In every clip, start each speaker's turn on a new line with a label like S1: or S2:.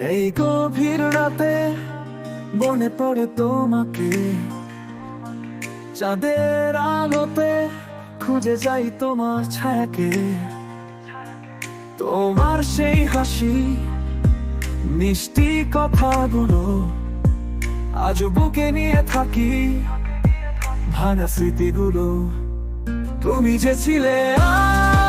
S1: গভীর রাতে মনে পড়ে তোমাকে। চাঁদের আলোতে খুঁজে যাই তোমার ছায়াকে। তোমার সেই হাসি, মিষ্টি কথাগুলো আজ বুকে নিয়ে থাকি। ভাঙা স্মৃতিগুলো, তুমি যে ছিলে আমার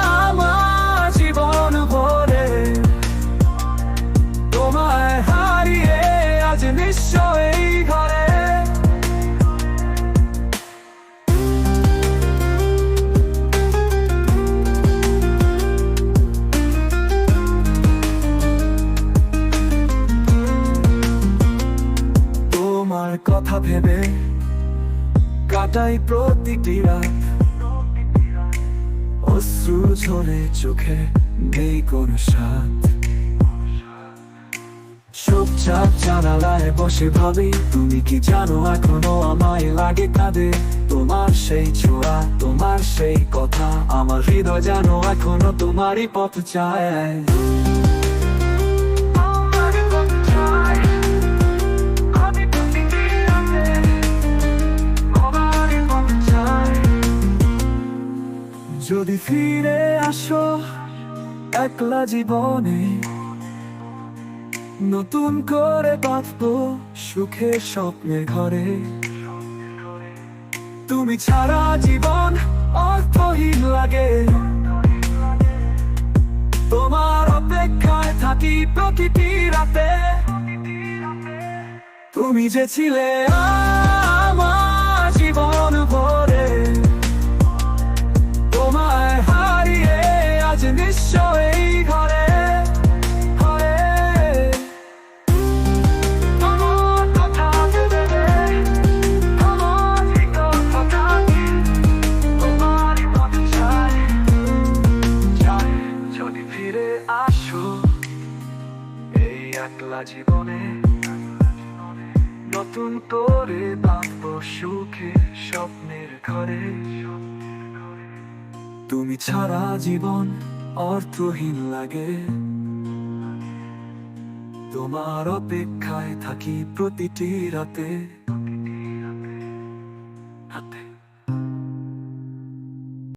S1: তোমার কথা ভেবে কাটাই প্রতিটি রাত। অশ্রু ঝরে চোখে নেই কোনো সাথ চুপচাপ জানালায় বসে ভাবি তুমি কি জানো এখনও আমায় লাগে কাঁদে? তোমার সেই ছোঁয়া তোমার সেই কথা আমার হৃদয় জানো এখনও পথ চায়। তোমারই পথ চায়। যদি ফিরে আসো একলা জীবনে নতুন করে বাঁধবো সুখে স্বপ্নে ঘরে। তুমি ছাড়া জীবন অর্থহীন লাগে। তোমার অপেক্ষায় থাকি প্রতিটি রাতে। তুমি যে ছিলে আমার আসো এই একলা জীবনে, নতুন করে বাঁধবো সুখে স্বপ্নের ঘরে। তুমি ছাড়া জীবন অর্থহীন লাগে। তোমার অপেক্ষায় থাকি প্রতিটি রাতে।